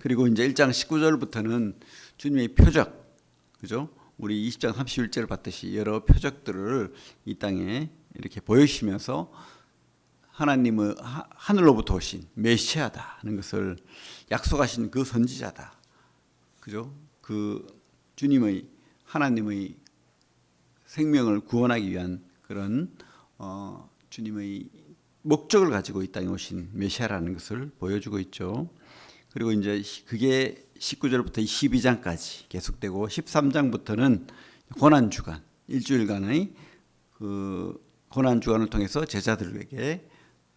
그리고 이제 1장 19절부터는 주님의 표적, 그죠? 우리 20장 31절을 봤듯이 여러 표적들을 이 땅에 이렇게 보여주시면서 하나님의 하- 하늘로부터 오신 메시아다 하는 것을 약속하신 그 선지자다. 그죠? 그 주님의 하나님의 생명을 구원하기 위한 그런 어, 주님의 목적을 가지고 이 땅에 오신 메시아라는 것을 보여주고 있죠. 그리고 이제 그게 19절부터 22장까지 계속되고 13장부터는 고난 주간 일주일간의 그 고난 주간을 통해서 제자들에게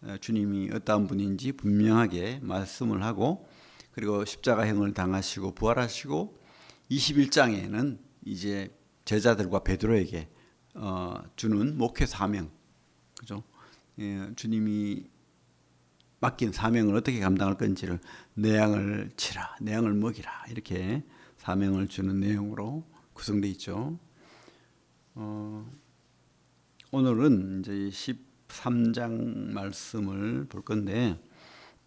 어, 주님이 어떠한 분인지 분명하게 말씀을 하고 그리고 십자가형을 당하시고 부활하시고 21장에는 이제 제자들과 베드로에게 어, 주는 목회 사명 그죠? 예, 주님이 맡긴 사명을 어떻게 감당할 건지를 내 양을 치라, 내 양을 먹이라 이렇게 사명을 주는 내용으로 구성되어 있죠. 어, 오늘은 이제 13장 말씀을 볼 건데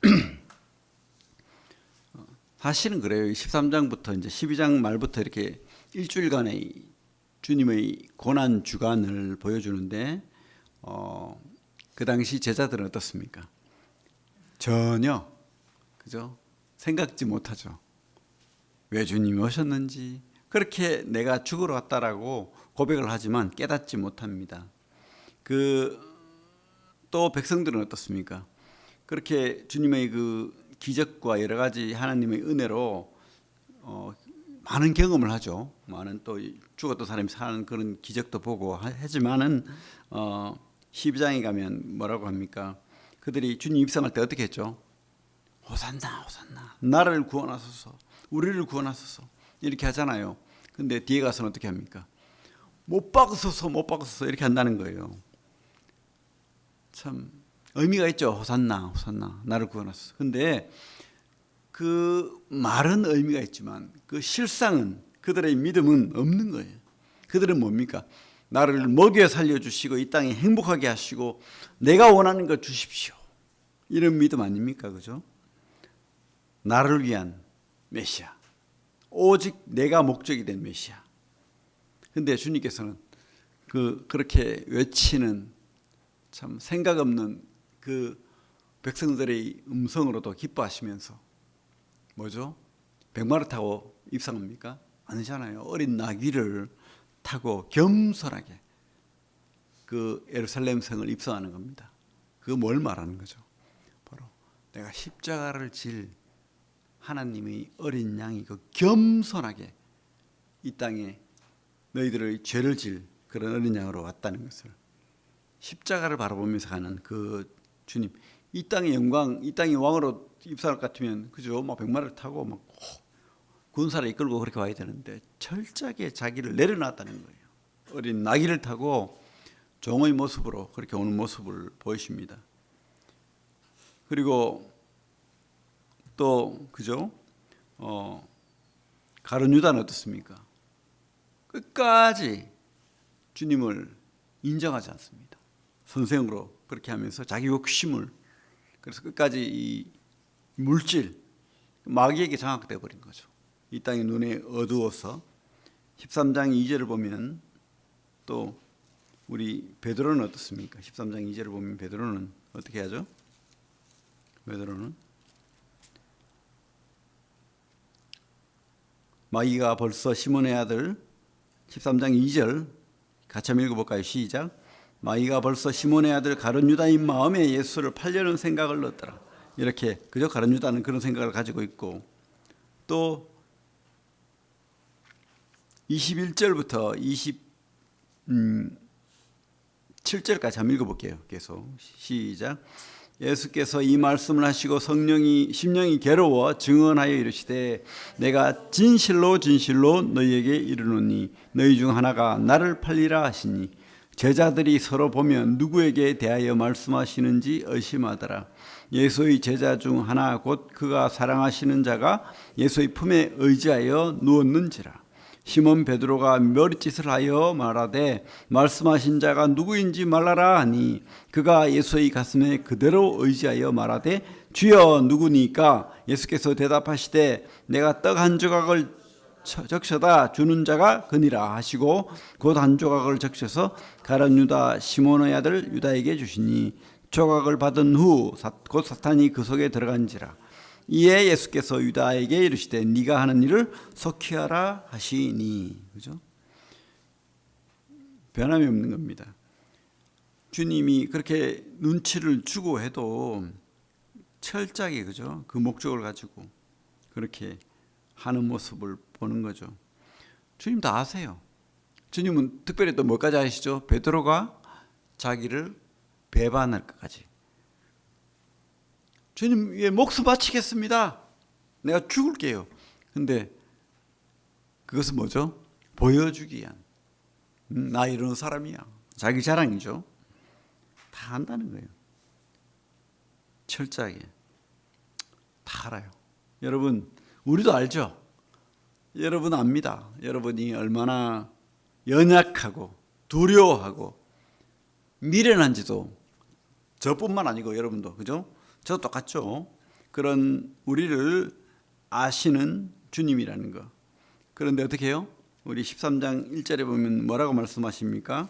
어, 사실은 그래요. 13장부터 이제 12장 말부터 이렇게 일주일간의 주님의 고난 주간을 보여주는데 어, 그 당시 제자들은 어떻습니까? 전혀 그죠? 생각지 못하죠. 왜 주님이 오셨는지 그렇게 내가 죽으러 왔다라고 고백을 하지만 깨닫지 못합니다. 그 또 백성들은 어떻습니까? 그렇게 주님의 그 기적과 여러 가지 하나님의 은혜로 어, 많은 경험을 하죠. 많은 또 죽었던 사람이 사는 그런 기적도 보고 하- 하지만은 어, 12장에 가면 뭐라고 합니까? 그들이 주님 입성할 때 어떻게 했죠? 호산나 호산나 나를 구원하소서 우리를 구원하소서 이렇게 하잖아요. 근데 뒤에 가서는 어떻게 합니까? 못 박으소서 못 박으소서 이렇게 한다는 거예요. 참 의미가 있죠. 호산나 호산나 나를 구원하소서. 근데 그 말은 의미가 있지만 그 실상은 그들의 믿음은 없는 거예요. 그들은 뭡니까? 나를 먹여 살려 주시고 이 땅에 행복하게 하시고 내가 원하는 것 주십시오. 이런 믿음 아닙니까? 그죠? 나를 위한 메시아. 오직 내가 목적이 된 메시아. 근데 주님께서는 그 그렇게 외치는 참 생각 없는 그 백성들의 음성으로도 기뻐하시면서 뭐죠? 백마를 타고 입성합니까? 아니잖아요. 어린 나귀를 타고 겸손하게 그 예루살렘 성을 입성하는 겁니다. 그 뭘 말하는 거죠? 내가 십자가를 질 하나님의 어린 양이 그 겸손하게 이 땅에 너희들의 죄를 질 그런 어린 양으로 왔다는 것을 십자가를 바라보면서 가는 그 주님 이 땅의 영광 이 땅의 왕으로 입사할 것 같으면 그죠? 막 백마를 타고 막 군사를 이끌고 그렇게 와야 되는데 철저하게 자기를 내려놨다는 거예요. 어린 나귀를 타고 종의 모습으로 그렇게 오는 모습을 보이십니다 그리고 또 그죠 어 가룟 유다는 어떻습니까 끝까지 주님을 인정하지 않습니다. 선생으로 그렇게 하면서 자기 욕심을 그래서 끝까지 이 물질 마귀에게 장악돼 버린 거죠. 이 땅의 눈에 어두워서 13장 2절을 보면 또 우리 베드로는 어떻습니까? 13장 2절을 보면 베드로는 어떻게 하죠? 베드로는 마귀가 벌써 시몬의 아들 13장 2절 같이 한번 읽어볼까요? 시작. 마귀가 벌써 시몬의 아들 가룟 유다인 마음에 예수를 팔려는 생각을 넣었더라. 이렇게 그죠? 가룟 유다는 그런 생각을 가지고 있고 또 21절부터 20 음, 7절까지 한번 읽어볼게요. 계속 시작. 예수께서 이 말씀을 하시고 성령이 심령이 괴로워 증언하여 이르시되 내가 진실로 진실로 너희에게 이르노니 너희 중 하나가 나를 팔리라 하시니 제자들이 서로 보면 누구에게 대하여 말씀하시는지 의심하더라. 예수의 제자 중 하나 곧 그가 사랑하시는 자가 예수의 품에 의지하여 누웠는지라 시몬 베드로가 머리짓을 하여 말하되 말씀하신 자가 누구인지 말하라 하니 그가 예수의 가슴에 그대로 의지하여 말하되 주여 누구니까? 예수께서 대답하시되 내가 떡 한 조각을 쳐- 적셔다 주는 자가 그니라 하시고 곧 한 조각을 적셔서 가룟 유다 시몬의 아들 유다에게 주시니 조각을 받은 후 곧 사탄이 그 속에 들어간지라 이에 예수께서 유다에게 이르시되 네가 하는 일을 속히 하라 하시니 그죠? 변함이 없는 겁니다. 주님이 그렇게 눈치를 주고 해도 철저하게 그죠? 그 목적을 가지고 그렇게 하는 모습을 보는 거죠. 주님 다 아세요. 주님은 특별히 또 뭐까지 아시죠? 베드로가 자기를 배반할 것까지. 주님 위에 목숨 바치겠습니다. 내가 죽을게요. 근데 그것은 뭐죠? 보여주기 위한. 음, 나 이런 사람이야. 자기 자랑이죠. 다 안다는 거예요. 철저하게. 다 알아요. 여러분, 우리도 알죠? 여러분 압니다. 여러분이 얼마나 연약하고 두려워하고 미련한지도 저뿐만 아니고 여러분도 그죠? 저 똑같죠. 그런 우리를 아시는 주님이라는 거. 그런데 어떻게 해요? 우리 13장 1절에 보면 뭐라고 말씀하십니까?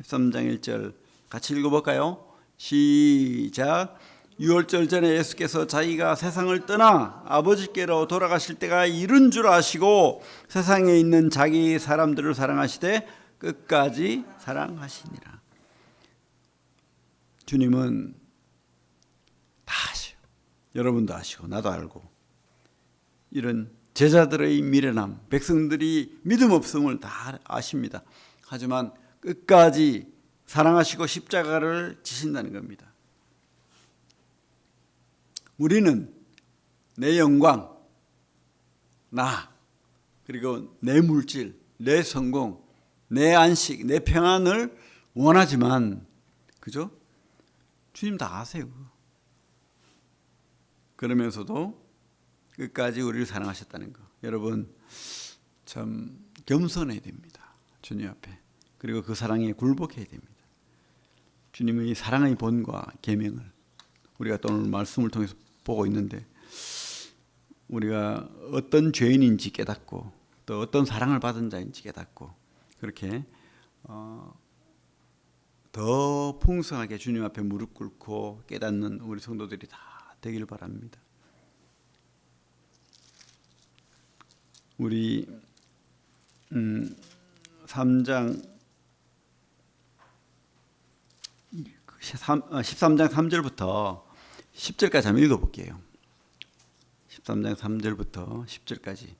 13장 1절 같이 읽어볼까요? 시작. 유월절 전에 예수께서 자기가 세상을 떠나 아버지께로 돌아가실 때가 이른 줄 아시고 세상에 있는 자기 사람들을 사랑하시되 끝까지 사랑하시니라. 주님은 다 아시오. 여러분도 아시고 나도 알고 이런 제자들의 미련함, 백성들이 믿음 없음을 다 아십니다. 하지만 끝까지 사랑하시고 십자가를 지신다는 겁니다. 우리는 내 영광, 나, 그리고 내 물질, 내 성공, 내 안식, 내 평안을 원하지만, 그죠? 주님 다 아세요. 그러면서도 끝까지 우리를 사랑하셨다는 거. 여러분, 참 겸손해야 됩니다. 주님 앞에. 그리고 그 사랑에 굴복해야 됩니다. 주님의 사랑의 본과 계명을 우리가 또 오늘 말씀을 통해서 보고 있는데 우리가 어떤 죄인인지 깨닫고 또 어떤 사랑을 받은 자인지 깨닫고 그렇게 어, 더 풍성하게 주님 앞에 무릎 꿇고 깨닫는 우리 성도들이 다 되길 바랍니다. 우리 음, 3장 13장 3절부터 10절까지 한번 읽어볼게요. 13장 3절부터 10절까지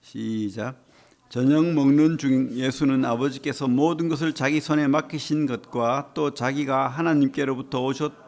시작. 저녁 먹는 중 예수는 아버지께서 모든 것을 자기 손에 맡기신 것과 또 자기가 하나님께로부터 오셨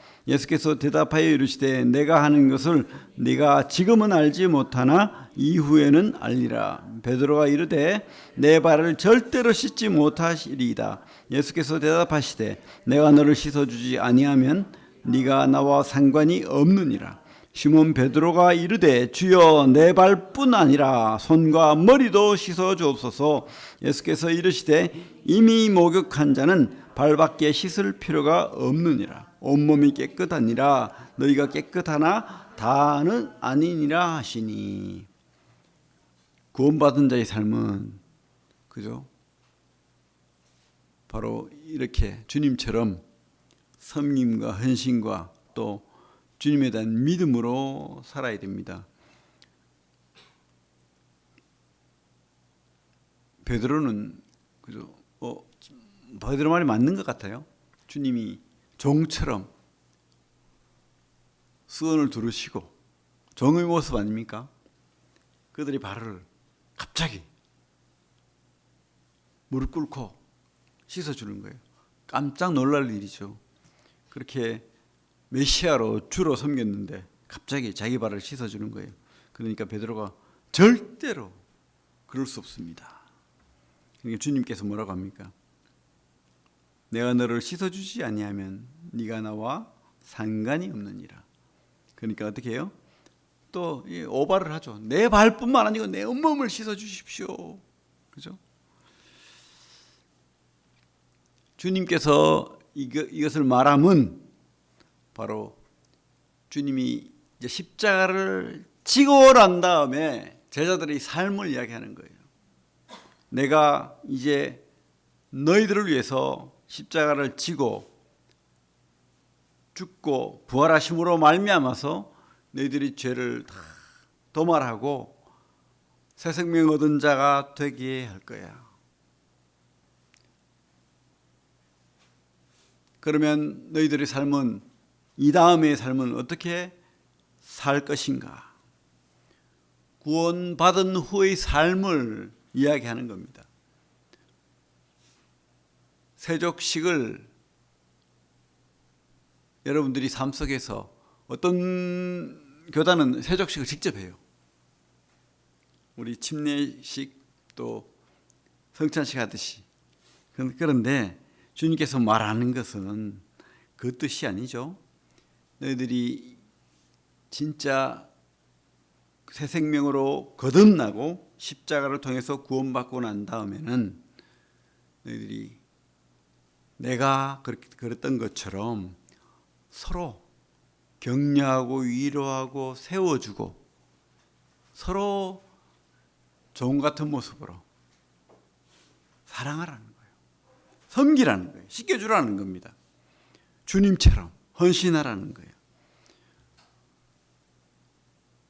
예수께서 대답하여 이르시되 내가 하는 것을 네가 지금은 알지 못하나 이후에는 알리라. 베드로가 이르되 내 발을 절대로 씻지 못하시리이다. 예수께서 대답하시되 내가 너를 씻어 주지 아니하면 네가 나와 상관이 없느니라. 시몬 베드로가 이르되 주여 내 발뿐 아니라 손과 머리도 씻어 주옵소서. 예수께서 이르시되 이미 목욕한 자는 발밖에 씻을 필요가 없느니라 온몸이 깨끗하니라 너희가 깨끗하나 다는 아니니라 하시니 구원받은 자의 삶은 그죠? 바로 이렇게 주님처럼 섬김과 헌신과 또 주님에 대한 믿음으로 살아야 됩니다. 베드로는 그죠? 어, 베드로 말이 맞는 것 같아요. 주님이 종처럼 수건을 두르시고 종의 모습 아닙니까? 그들이 발을 갑자기 무릎 꿇고 씻어주는 거예요. 깜짝 놀랄 일이죠. 그렇게 메시아로 주로 섬겼는데 갑자기 자기 발을 씻어주는 거예요. 그러니까 베드로가 절대로 그럴 수 없습니다. 그러니까 주님께서 뭐라고 합니까? 내가 너를 씻어주지 아니하면 네가 나와 상관이 없느니라. 그러니까 어떻게 해요? 또 오바를 하죠. 내 발뿐만 아니고 내 온몸을 씻어 주십시오. 그죠? 주님께서 이것을 말함은 바로 주님이 이제 십자가를 지고 난 다음에 제자들의 삶을 이야기하는 거예요. 내가 이제 너희들을 위해서 십자가를 지고 죽고 부활하심으로 말미암아서 너희들이 죄를 다 도말하고 새 생명 얻은 자가 되게 할 거야. 그러면 너희들의 삶은 이 다음의 삶은 어떻게 살 것인가? 구원받은 후의 삶을 이야기하는 겁니다. 세족식을 여러분들이 삶 속에서 어떤 교단은 세족식을 직접 해요. 우리 침례식 또 성찬식 하듯이. 그런데 주님께서 말하는 것은 그 뜻이 아니죠. 너희들이 진짜 새 생명으로 거듭나고 십자가를 통해서 구원받고 난 다음에는 너희들이 내가 그랬던 것처럼 서로 격려하고 위로하고 세워주고 서로 좋은 같은 모습으로 사랑하라는 거예요. 섬기라는 거예요. 씻겨주라는 겁니다. 주님처럼 헌신하라는 거예요.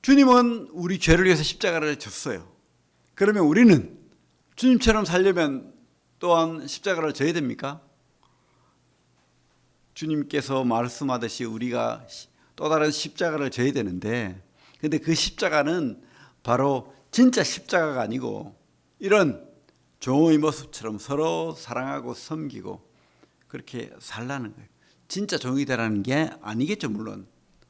주님은 우리 죄를 위해서 십자가를 졌어요. 그러면 우리는 주님처럼 살려면 또한 십자가를 져야 됩니까? 주님께서 말씀하듯이 우리가 또 다른 십자가를 져야 되는데 근데 그 십자가는 바로 진짜 십자가가 아니고 이런 종의 모습처럼 서로 사랑하고 섬기고 그렇게 살라는 거예요. 진짜 종이 되라는 게 아니겠죠, 물론.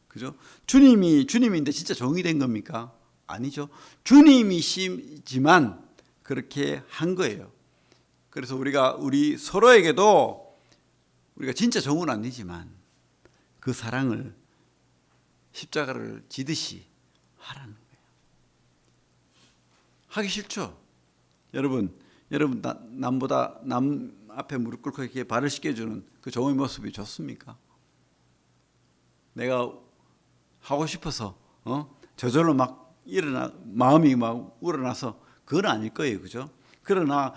그죠? 주님이 주님인데 진짜 종이 된 겁니까? 아니죠. 주님이시지만 그렇게 한 거예요. 그래서 우리가 우리 서로에게도 우리가 진짜 종은 아니지만 그 사랑을 십자가를 지듯이 하라는 거예요. 하기 싫죠? 여러분, 여러분 나, 남보다 남 앞에 무릎 꿇고 이렇게 발을 씻겨주는 그 좋은 모습이 좋습니까? 내가 하고 싶어서 어? 저절로 막 일어나 마음이 막 우러나서 그건 아닐 거예요, 그죠? 그러나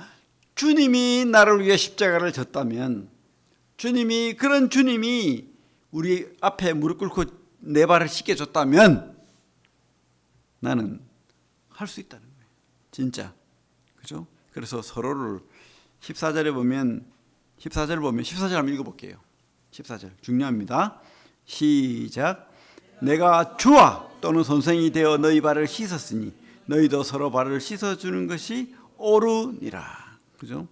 주님이 나를 위해 십자가를 졌다면 주님이 그런 주님이 우리 앞에 무릎 꿇고 내 발을 씻겨줬다면 나는 할 수 있다는 거예요. 진짜. 그죠? 그래서 서로를 14절에 보면 14절 보면 14절 한번 읽어 볼게요. 14절 중요합니다. 시작. 내가 주와 또는 선생이 되어 너희 발을 씻었으니 너희도 서로 발을 씻어 주는 것이 옳으니라. 그죠?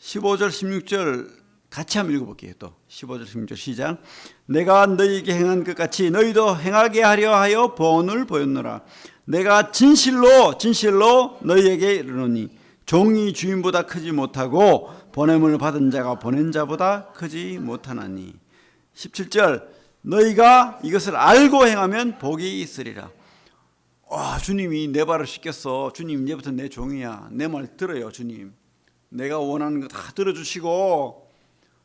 15절 16절 같이 한번 읽어볼게요. 또 15절 16절 시작. 내가 너희에게 행한 것 같이 너희도 행하게 하려 하여 본을 보였노라. 내가 진실로 진실로 너희에게 이르노니 종이 주인보다 크지 못하고 보냄을 받은 자가 보낸 자보다 크지 못하나니. 17절 너희가 이것을 알고 행하면 복이 있으리라. 와 주님이 내 발을 씻겼어. 주님 이제부터 내 종이야. 내 말 들어요 주님. 내가 원하는 거 다 들어주시고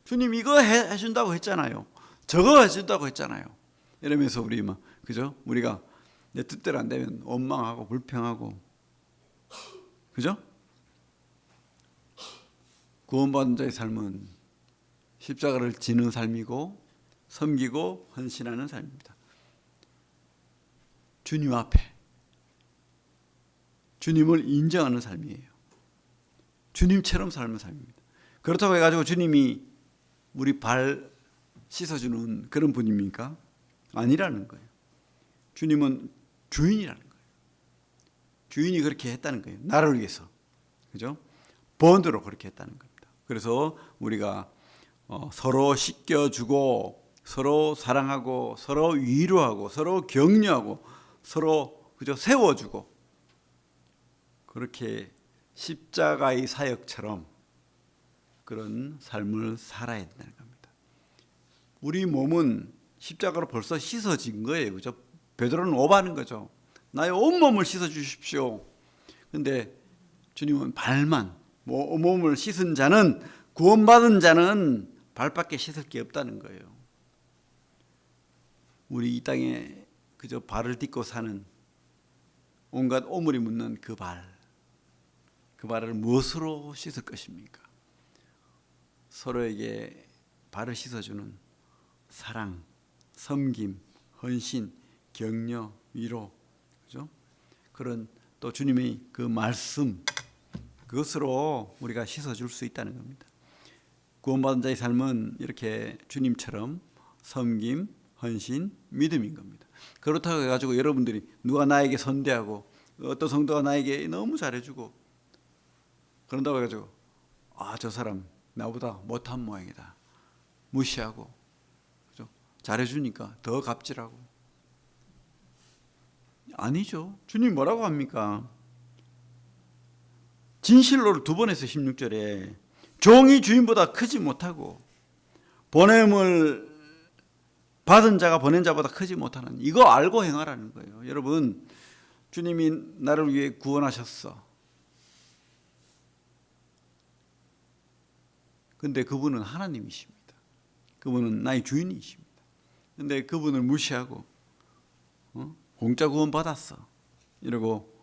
주님 이거 해, 해준다고 했잖아요. 저거 해준다고 했잖아요. 이러면서 우리 막 그죠? 우리가 내 뜻대로 안 되면 원망하고 불평하고 그죠? 구원받은 자의 삶은 십자가를 지는 삶이고 섬기고 헌신하는 삶입니다. 주님 앞에 주님을 인정하는 삶이에요. 주님처럼 삶는 삶입니다. 그렇다고 해가지고 주님이 우리 발 씻어주는 그런 분입니까? 아니라는 거예요. 주님은 주인이라는 거예요. 주인이 그렇게 했다는 거예요. 나를 위해서. 그죠? 번으로 그렇게 했다는 겁니다. 그래서 우리가 어, 서로 씻겨주고 서로 사랑하고 서로 위로하고 서로 격려하고 서로 그죠 세워주고 그렇게 십자가의 사역처럼 그런 삶을 살아야 된다는 겁니다. 우리 몸은 십자가로 벌써 씻어진 거예요. 그죠? 베드로는 오바는 거죠. 나의 온몸을 씻어 주십시오. 근데 주님은 발만 뭐 몸을 씻은 자는 구원받은 자는 발밖에 씻을 게 없다는 거예요. 우리 이 땅에 그저 발을 딛고 사는 온갖 오물이 묻는 그 발. 그 발을 무엇으로 씻을 것입니까? 서로에게 발을 씻어주는 사랑, 섬김, 헌신, 격려, 위로, 그죠? 그런 또 주님의 그 말씀 그것으로 우리가 씻어줄 수 있다는 겁니다. 구원받은 자의 삶은 이렇게 주님처럼 섬김, 헌신, 믿음인 겁니다. 그렇다고 해가지고 여러분들이 누가 나에게 선대하고 어떤 성도가 나에게 너무 잘해주고 그런다고 해가지고 아 저 사람 나보다 못한 모양이다 무시하고 그죠? 잘해주니까 더 갑질하고 아니죠. 주님 뭐라고 합니까? 진실로를 두 번 해서 16절에 종이 주인보다 크지 못하고 보냄을 받은 자가 보낸 자보다 크지 못하는 이거 알고 행하라는 거예요. 여러분 주님이 나를 위해 구원하셨어. 근데 그분은 하나님이십니다. 그분은 나의 주인이십니다. 근데 그분을 무시하고 어? 공짜 구원 받았어. 이러고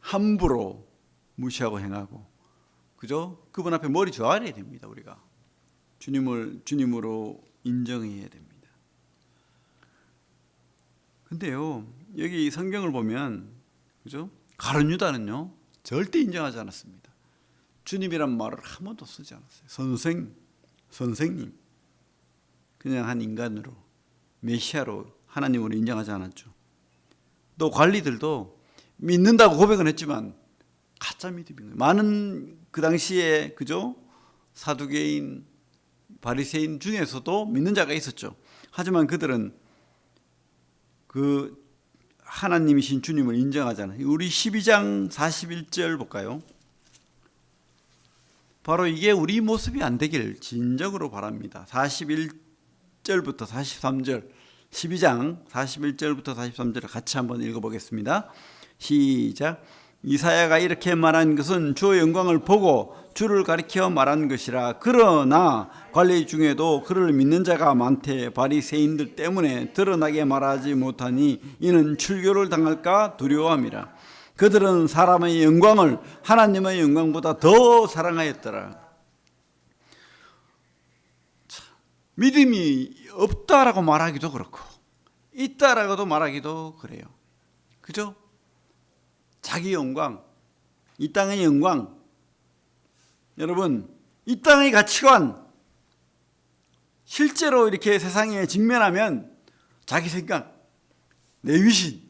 함부로 무시하고 행하고 그죠? 그분 앞에 머리 조아려야 됩니다. 우리가 주님을 주님으로 인정해야 됩니다. 근데요 여기 성경을 보면 그죠? 가룟 유다는요 절대 인정하지 않았습니다. 주님이란 말을 한 번도 쓰지 않았어요. 선생, 선생님, 그냥 한 인간으로 메시아로 하나님으로 인정하지 않았죠. 또 관리들도 믿는다고 고백은 했지만 가짜 믿음인 거예요. 많은 그 당시에 그죠 사두개인 바리새인 중에서도 믿는 자가 있었죠. 하지만 그들은 그 하나님이신 주님을 인정하잖아요. 우리 12장 41절 볼까요? 바로 이게 우리 모습이 안 되길 진정으로 바랍니다. 41절부터 43절 12장 41절부터 43절을 같이 한번 읽어보겠습니다. 시작. 이사야가 이렇게 말한 것은 주의 영광을 보고 주를 가리켜 말한 것이라. 그러나 관리 중에도 그를 믿는 자가 많대 바리새인들 때문에 드러나게 말하지 못하니 이는 출교를 당할까 두려워함이라. 그들은 사람의 영광을 하나님의 영광보다 더 사랑하였더라. 믿음이 없다라고 말하기도 그렇고 있다라고도 말하기도 그래요. 그죠? 자기 영광, 이 땅의 영광. 여러분, 이 땅의 가치관 실제로 이렇게 세상에 직면하면 자기 생각, 내 위신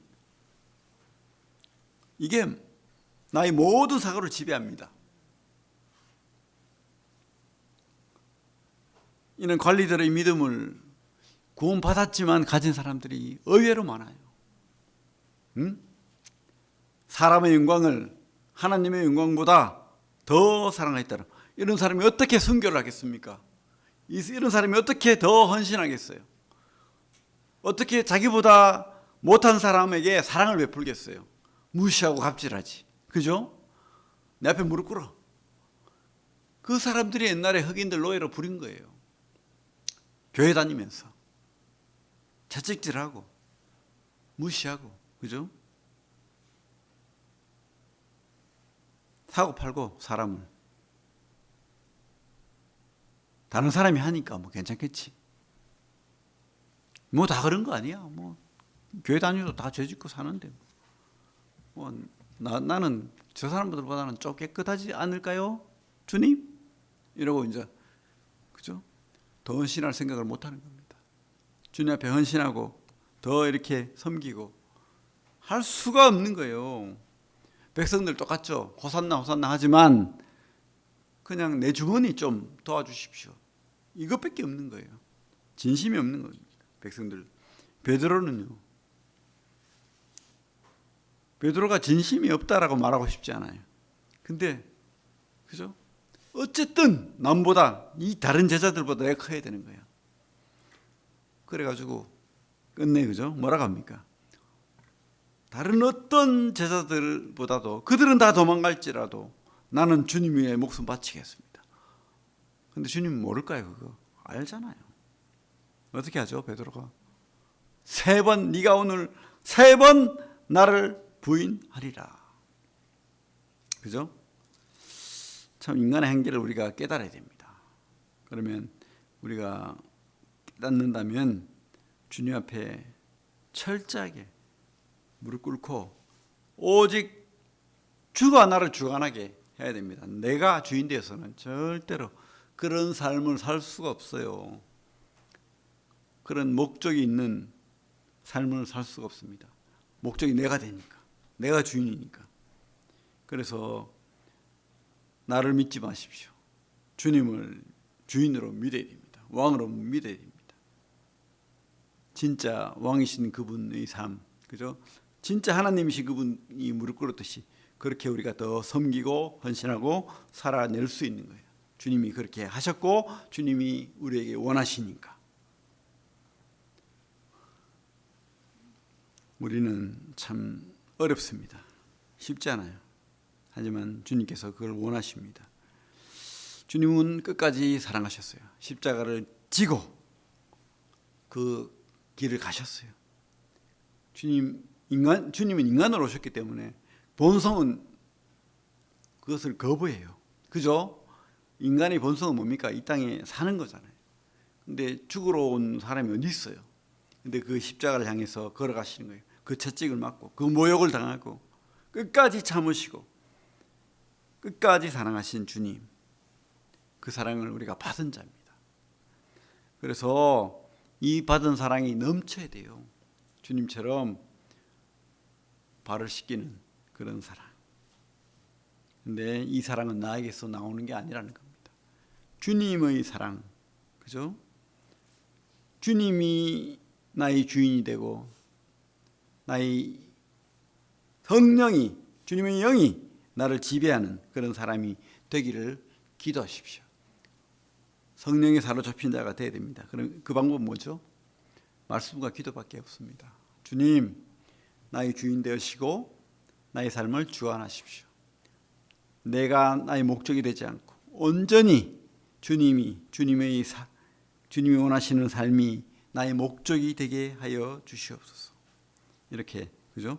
이게 나의 모든 사고를 지배합니다. 이는 관리들의 믿음을 구원받았지만 가진 사람들이 의외로 많아요. 응? 사람의 영광을 하나님의 영광보다 더 사랑했다라. 이런 사람이 어떻게 순교를 하겠습니까? 이런 사람이 어떻게 더 헌신하겠어요? 어떻게 자기보다 못한 사람에게 사랑을 베풀겠어요? 무시하고 갑질하지. 그죠? 내 앞에 무릎 꿇어. 그 사람들이 옛날에 흑인들 노예로 부린 거예요. 교회 다니면서. 채찍질하고, 무시하고, 그죠? 사고 팔고, 사람을. 다른 사람이 하니까 뭐 괜찮겠지. 뭐 다 그런 거 아니야. 뭐, 교회 다니도 다 죄 짓고 사는데. 뭐, 나, 나는 저 사람들보다는 좀 깨끗하지 않을까요? 주님? 이러고 이제, 그죠? 더 헌신할 생각을 못 하는 겁니다. 주님 앞에 헌신하고 더 이렇게 섬기고 할 수가 없는 거예요. 백성들 똑같죠. 호산나 호산나 하지만 그냥 내 주머니 좀 도와주십시오. 이것밖에 없는 거예요. 진심이 없는 겁니다. 백성들. 베드로는요. 베드로가 진심이 없다라고 말하고 싶지 않아요. 근데 그죠? 어쨌든 남보다 이 다른 제자들보다 내가 커야 되는 거야. 그래 가지고 끝내 그죠? 뭐라고 합니까? 다른 어떤 제자들보다도 그들은 다 도망갈지라도 나는 주님 위에 목숨 바치겠습니다. 근데 주님 모를까요 그거? 알잖아요. 어떻게 하죠 베드로가? 세 번 네가 오늘 세 번 나를 부인하리라. 그죠? 참 인간의 한계를 우리가 깨달아야 됩니다. 그러면 우리가 깨닫는다면 주님 앞에 철저하게 무릎 꿇고 오직 주가 나를 주관하게 해야 됩니다. 내가 주인 되어서는 절대로 그런 삶을 살 수가 없어요. 그런 목적이 있는 삶을 살 수가 없습니다. 목적이 내가 되니까. 내가 주인이니까. 그래서 나를 믿지 마십시오. 주님을 주인으로 믿어야 됩니다. 왕으로 믿어야 됩니다. 진짜 왕이신 그분의 삶, 그죠? 진짜 하나님이신 그분이 무릎 꿇었듯이 그렇게 우리가 더 섬기고 헌신하고 살아낼 수 있는 거예요. 주님이 그렇게 하셨고 주님이 우리에게 원하시니까. 우리는 참 어렵습니다. 쉽지 않아요. 하지만 주님께서 그걸 원하십니다. 주님은 끝까지 사랑하셨어요. 십자가를 지고 그 길을 가셨어요. 주님 인간 주님은 인간으로 오셨기 때문에 본성은 그것을 거부해요. 그죠? 인간의 본성은 뭡니까? 이 땅에 사는 거잖아요. 근데 죽으러 온 사람이 어디 있어요? 근데 그 십자가를 향해서 걸어가시는 거예요. 그 채찍을 맞고 그 모욕을 당하고 끝까지 참으시고 끝까지 사랑하신 주님. 그 사랑을 우리가 받은 자입니다. 그래서 이 받은 사랑이 넘쳐야 돼요. 주님처럼 발을 씻기는 그런 사랑. 근데 이 사랑은 나에게서 나오는 게 아니라는 겁니다. 주님의 사랑. 그죠? 주님이 나의 주인이 되고 나의 성령이 주님의 영이 나를 지배하는 그런 사람이 되기를 기도하십시오. 성령에 사로잡힌 자가 되어야 됩니다. 그럼 그 방법은 뭐죠? 말씀과 기도밖에 없습니다. 주님, 나의 주인 되시고 나의 삶을 주관하십시오. 내가 나의 목적이 되지 않고 온전히 주님이 주님의 사, 주님이 원하시는 삶이 나의 목적이 되게 하여 주시옵소서. 이렇게 그죠?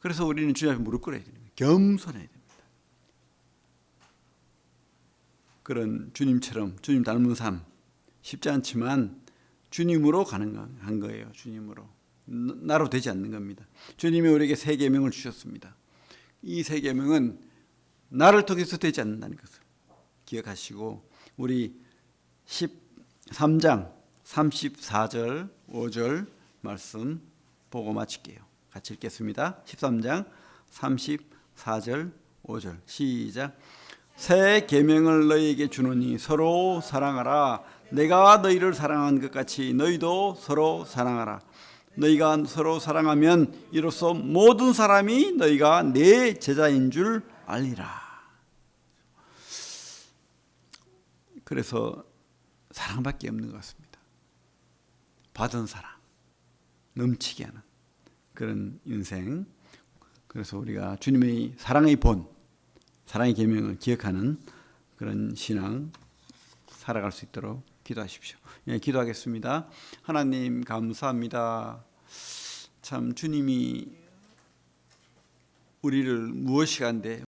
그래서 우리는 주님 앞에 무릎 꿇어야 거예요. 겸손해야 됩니다. 그런 주님처럼 주님 닮은 삶 쉽지 않지만 주님으로 가능한 거예요. 주님으로 나로 되지 않는 겁니다. 주님이 우리에게 세 계명을 주셨습니다. 이 세 계명은 나를 통해서 되지 않는다는 것을 기억하시고 우리 13장 34절 5절 말씀 보고 마칠게요. 같이 읽겠습니다. 13장 34절 5절. 시작. 새 계명을 너희에게 주노니 서로 사랑하라. 내가 너희를 사랑한 것 같이 너희도 서로 사랑하라. 너희가 서로 사랑하면 이로써 모든 사람이 너희가 내 제자인 줄 알리라. 그래서 사랑밖에 없는 것 같습니다. 받은 사랑 넘치게 하는 그런 인생 그래서 우리가 주님의 사랑의 본 사랑의 계명을 기억하는 그런 신앙 살아갈 수 있도록 기도하십시오. 예, 기도하겠습니다. 하나님 감사합니다. 참 주님이 우리를 무엇이 한데